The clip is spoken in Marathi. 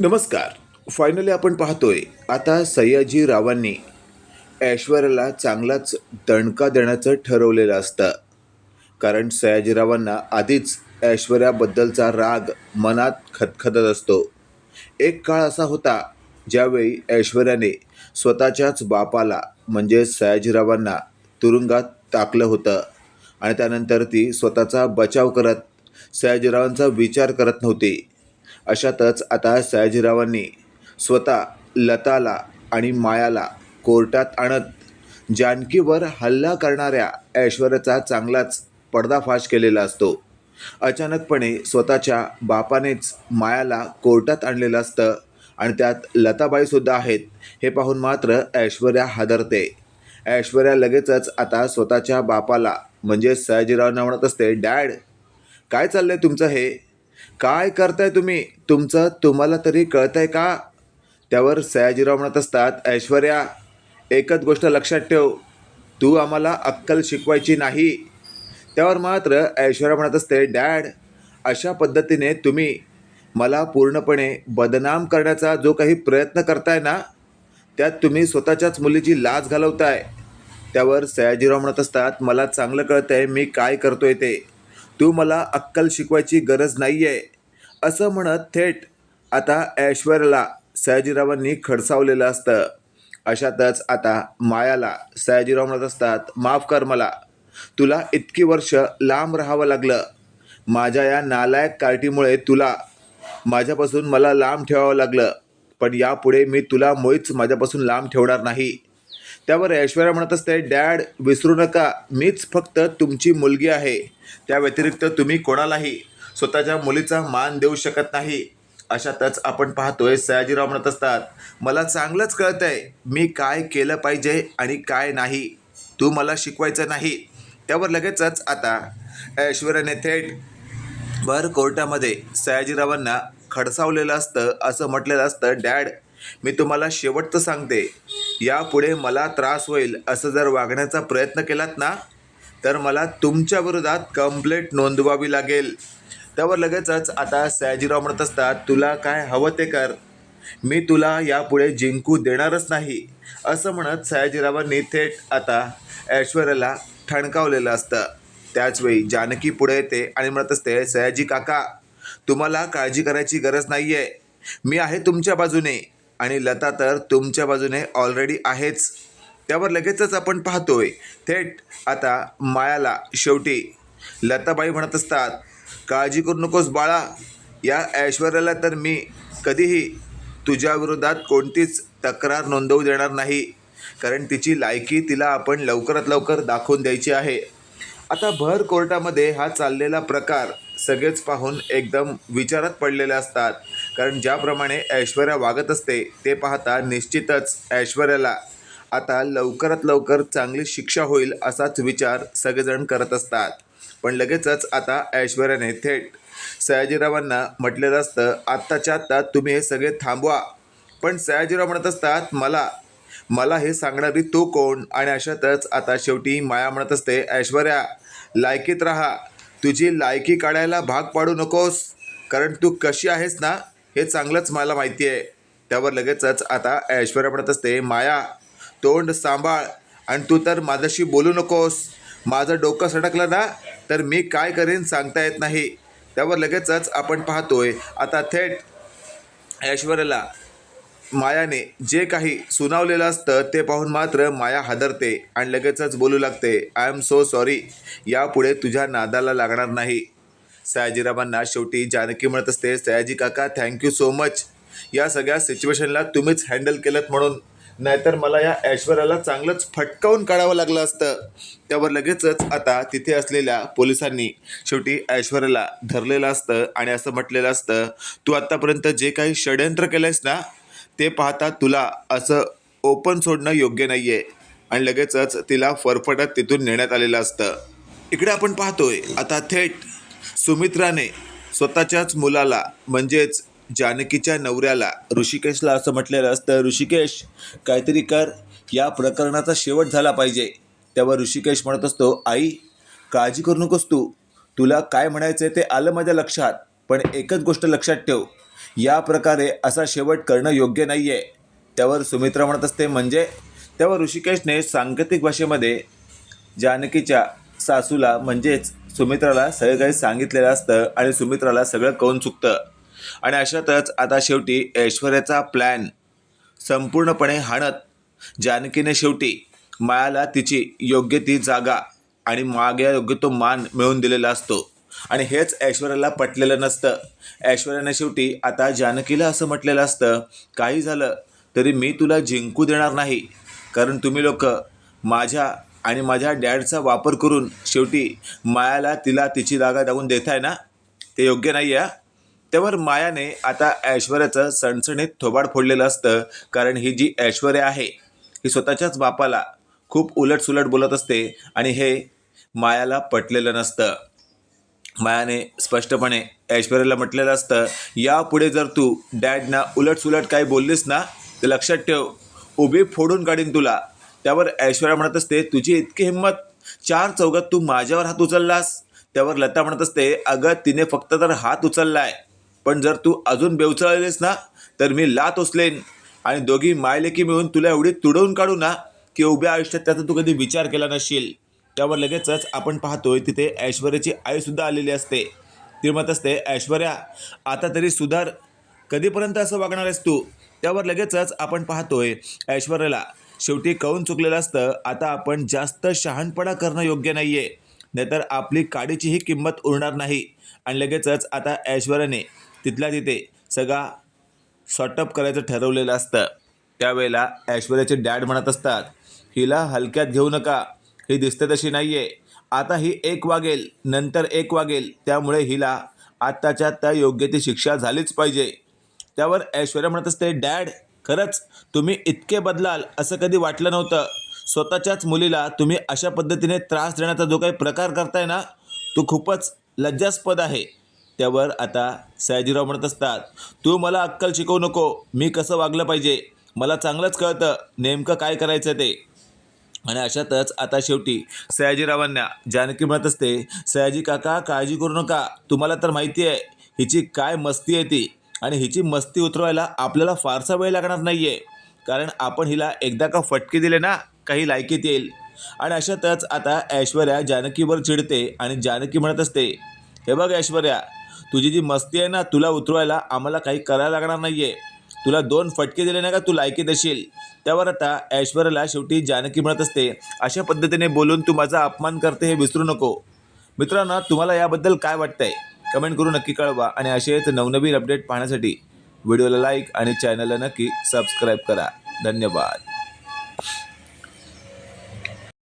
नमस्कार. फायनली आपण पाहतोय आता सयाजी रावांनी ऐश्वर्याला चांगलाच दणका देण्याचं ठरवलेलं असतं. कारण सयाजीरावांना आधीच ऐश्वर्याबद्दलचा राग मनात खतखतत असतो. एक काळ असा होता ज्यावेळी ऐश्वर्याने स्वतःच्याच बापाला म्हणजे सयाजीरावांना तुरुंगात टाकलं होतं. आणि त्यानंतर ती स्वतःचा बचाव करत सयाजीरावांचा विचार करत नव्हती. अशातच आता सयाजीरावांनी स्वतः लताला आणि मायाला कोर्टात आणत जानकीवर हल्ला करणाऱ्या ऐश्वर्याचा चांगलाच पडदाफाश केलेला असतो. अचानकपणे स्वतःच्या बापानेच मायाला कोर्टात आणलेलं असतं आणि त्यात लताबाईसुद्धा आहेत हे पाहून मात्र ऐश्वर्या हादरते. ऐश्वर्या लगेचच आता स्वतःच्या बापाला म्हणजे सयाजीरावांना म्हणत असते डॅड काय चाललंय तुमचं हे? काय करताय तुम्ही? तुमचं तुम्हाला तरी कळतंय का? त्यावर सयाजीराव म्हणत असतात ऐश्वर्या एकच गोष्ट लक्षात ठेव. तू आम्हाला अक्कल शिकवायची नाही. त्यावर मात्र ऐश्वर्या म्हणत असते डॅड अशा पद्धतीने तुम्ही मला पूर्णपणे बदनाम करण्याचा जो काही प्रयत्न करताय ना त्यात तुम्ही स्वतःच्याच मुलीची लाज घालवताय. त्यावर सयाजीराव म्हणत असतात मला चांगलं कळतंय मी काय करतोय ते. तू मला अक्कल शिकवायची गरज नाही आहे असं म्हणत थेट आता ऐश्वर्याला सयाजीरावांनी खडसावलेलं असतं. अशातच आता मायाला सयाजीराव म्हणत असतात माफ कर मला. तुला इतकी वर्ष लांब राहावं लागलं. माझ्या या नालायक कार्टीमुळे तुला माझ्यापासून मला लांब ठेवावं लागलं. पण यापुढे मी तुला मुळीच माझ्यापासून लांब ठेवणार नाही. त्यावर ऐश्वर्या म्हणत असते डॅड विसरू नका. मीच फक्त तुमची मुलगी आहे. त्या व्यतिरिक्त तुम्ही कोणालाही स्वतःच्या मुलीचा मान देऊ शकत नाही. अशातच आपण पाहतोय सयाजीराव म्हणत असतात मला चांगलंच कळत आहे मी काय केलं पाहिजे आणि काय नाही. तू मला शिकवायचं नाही. त्यावर लगेचच आता ऐश्वर्याने थेट भर कोर्टामध्ये सयाजीरावांना खडसावलेलं असतं असं म्हटलेलं असतं डॅड मी तुम्हाला शेवटचं सांगते. यापुढे मला त्रास होईल असं जर वागण्याचा प्रयत्न केलात ना तर मला तुमच्या विरोधात कंप्लेंट नोंदवावी लागेल. त्यावर लगेचच आता सयाजीराव म्हणत असतात तुला काय हवं ते कर. मी तुला यापुढे जिंकू देणारच नाही. असं म्हणत सयाजीरावांनी थेट आता ऐश्वर्याला ठणकावलेलं असतं. त्याचवेळी जानकी पुढे येते आणि म्हणत असते सयाजी काका तुम्हाला काळजी करायची गरज नाही आहे मी आहे तुमच्या बाजूने आणि लता तर तुमच्या बाजूने ऑलरेडी आहेच. त्यावर लगेचच आपण पाहतोय. थेट आता मायाला शेवटी लताबाई म्हणत असतात काळजी करू नकोस बाळा. या ऐश्वर्याला तर मी कधीही तुझ्या विरोधात कोणतीच तक्रार नोंदवू देणार नाही. कारण तिची लायकी तिला आपण लवकरात लवकर दाखवून द्यायची आहे. आता भर कोर्टामध्ये हा चाललेला प्रकार सगळेच पाहून एकदम विचारात पडलेले असतात. कारण ज्याप्रमाणे ऐश्वर्या वागत असते ते पाहता निश्चितच ऐश्वर्याला आता लवकरात लवकर चांगली शिक्षा होईल असाच विचार सगळेजण करत असतात. पण लगेचच आता ऐश्वर्याने थेट सयाजीरावांना म्हटलेलं असतं आत्ताच्या आत्ता तुम्ही हे सगळे थांबवा. पण सयाजीराव म्हणत असतात मला मला हे सांगणारी तो कोण? आणि अशातच आता शेवटी माया म्हणत असते ऐश्वर्या लायकीत राहा. तुझी लायकी काढायला भाग पाडू नकोस. कारण तू कशी आहेस ना हे चांगलंच मला माहिती आहे. त्यावर लगेचच आता ऐश्वर्या म्हणत असते माया तोंड सांभाळ आणि तू तर माझ्याशी बोलू नकोस. माझं डोकं सडकलं ना तर मी काय करेन सांगता येत नाही. त्यावर लगेचच आपण पाहतोय. आता थेट ऐश्वर्याला मायाने जे काही सुनावलेलं असतं ते पाहून मात्र माया हादरते आणि लगेचच बोलू लागते आय एम सो सॉरी यापुढे तुझ्या नादाला लागणार नाही. सयाजीरावांना शेवटी जानकी म्हणत असते सयाजी काका थँक्यू सो मच या सगळ्या सिच्युएशनला तुम्हीच हँडल केलं म्हणून. नाहीतर मला या ऐश्वर्याला चांगलंच फटकावून काढावं लागलं असतं. त्यावर लगेचच आता तिथे असलेल्या पोलिसांनी शेवटी ऐश्वर्याला धरलेलं असतं आणि असं म्हटलेलं असतं तू आत्तापर्यंत जे काही षडयंत्र केलं आहेस ना ते पाहता तुला असं ओपन सोडणं योग्य नाही आहे आणि लगेचच तिला फरफटत तिथून नेण्यात आलेलं असतं. इकडे आपण पाहतोय आता थेट सुमित्राने स्वतःच्याच मुलाला म्हणजेच जानकीच्या नवऱ्याला ऋषिकेशला असं म्हटलेलं असतं ऋषिकेश काहीतरी कर. या प्रकरणाचा शेवट झाला पाहिजे. त्यावर ऋषिकेश म्हणत असतो आई काळजी करू नकोस तू. तुला काय म्हणायचं ते आलं माझ्या लक्षात पण एकच गोष्ट लक्षात ठेव. या प्रकारे असा शेवट करणं योग्य नाही आहे त्यावर सुमित्रा म्हणत असते म्हणजे? त्यावर ऋषिकेशने सांकेतिक भाषेमध्ये जानकीच्या सासूला म्हणजेच सुमित्राला सगळं काही सांगितलेलं असतं आणि सुमित्राला सगळं कौन चुकतं. आणि अशातच आता शेवटी ऐश्वर्याचा प्लॅन संपूर्णपणे हाणत जानकीने शेवटी मायाला तिची योग्य ती जागा आणि मागे योग्य तो मान मिळवून दिलेला असतो. आणि हेच ऐश्वर्याला पटलेलं नसतं. ऐश्वर्याने शेवटी आता जानकीला असं म्हटलेलं असतं काही झालं तरी मी तुला जिंकू देणार नाही. कारण तुम्ही लोक माझ्या आणि माझ्या डॅडचा वापर करून शेवटी मायाला तिला तिची जागा दाखवून देताय ना? ते योग्य नाही आहे त्यावर मायाने आता ऐश्वर्याचं सणसणीत थोबाड फोडलेलं असतं कारण ही जी ऐश्वर्या आहे ही स्वतःच्याच बापाला खूप उलटसुलट बोलत असते आणि हे मायाला पटलेलं नसतं. मायाने स्पष्टपणे ऐश्वर्याला म्हटलेलं असतं यापुढे जर तू डॅडना उलटसुलट काही बोललीस ना तर लक्षात ठेव उभी फोडून काढीन तुला. त्यावर ऐश्वर्या म्हणत असते तुझी इतकी हिंमत चार चौघात तू माझ्यावर हात उचललास. त्यावर लता म्हणत असते अगं तिने फक्त तर हात उचललाय. पण जर तू अजून बेवचळलेस ना तर मी लात उचलेन. आणि दोघी मायलेकी मिळून तुला एवढी तुडवून काढू ना की उभ्या आयुष्यात त्याचा तू कधी विचार केला नसशील त्यावर लगेचच आपण पाहतोय तिथे ऐश्वर्याची आईसुद्धा आलेली असते. ती म्हणत असते ऐश्वर्या आता तरी सुधार कधीपर्यंत असं वागणार आहेस तू? त्यावर लगेचच आपण पाहतोय ऐश्वर्याला शेवटी कळून चुकलेलं असतं? आता आपण जास्त शहाणपणा करणं योग्य नाही आहे नाहीतर आपली काडीचीही किंमत उरणार नाही. आणि लगेचच आता ऐश्वर्याने तिथल्या तिथे सगळा सॉटअप करायचं ठरवलेलं असतं. त्यावेळेला ऐश्वर्याचे डॅड म्हणत असतात हिला हलक्यात घेऊ नका ही दिसते तशी नाही आहे आता ही एक वागेल नंतर एक वागेल त्यामुळे हिला आत्ताच्या त्या योग्य ती शिक्षा झालीच पाहिजे. त्यावर ऐश्वर्या म्हणत असते डॅड खरंच तुम्ही इतके बदलाल असं कधी वाटलं नव्हतं. स्वतःच्याच मुलीला तुम्ही अशा पद्धतीने त्रास देण्याचा जो काही प्रकार करताय ना तो खूपच लज्जास्पद आहे. त्यावर आता सयाजीराव म्हणत असतात तू मला अक्कल शिकवू नको मी कसं वागलं पाहिजे? मला चांगलंच कळतं नेमकं काय करायचं ते? आणि अशातच आता शेवटी सयाजीरावांना जानकी म्हणत असते सयाजी काका काळजी करू नका तुम्हाला तर माहिती आहे हिची काय मस्ती आहे ती आणि हिची मस्ती उतरवायला आपल्याला फारसा वेळ लागणार नाही आहे कारण आपण हिला एकदा का फटके दिले ना काही लायकीत येईल. आणि अशातच आता ऐश्वर्या जानकीवर चिडते आणि जानकी म्हणत असते हे बघ ऐश्वर्या तुझी जी मस्ती आहे ना तुला उतरवायला आम्हाला काही करायला लागणार नाही आहे तुला दोन फटके दिले नाही का तू लायकीत असेल त्यावर आता ऐश्वर्याला शेवटी जानकी म्हणत असते अशा पद्धतीने बोलून तू माझा अपमान करते हे विसरू नको. मित्रांनो तुम्हाला याबद्दल काय वाटतंय? कमेंट करून नक्की कळवा आणि असेच नवनवीन अपडेट पाहण्यासाठी व्हिडिओला लाईक आणि चॅनलला नक्की सबस्क्राईब करा. धन्यवाद.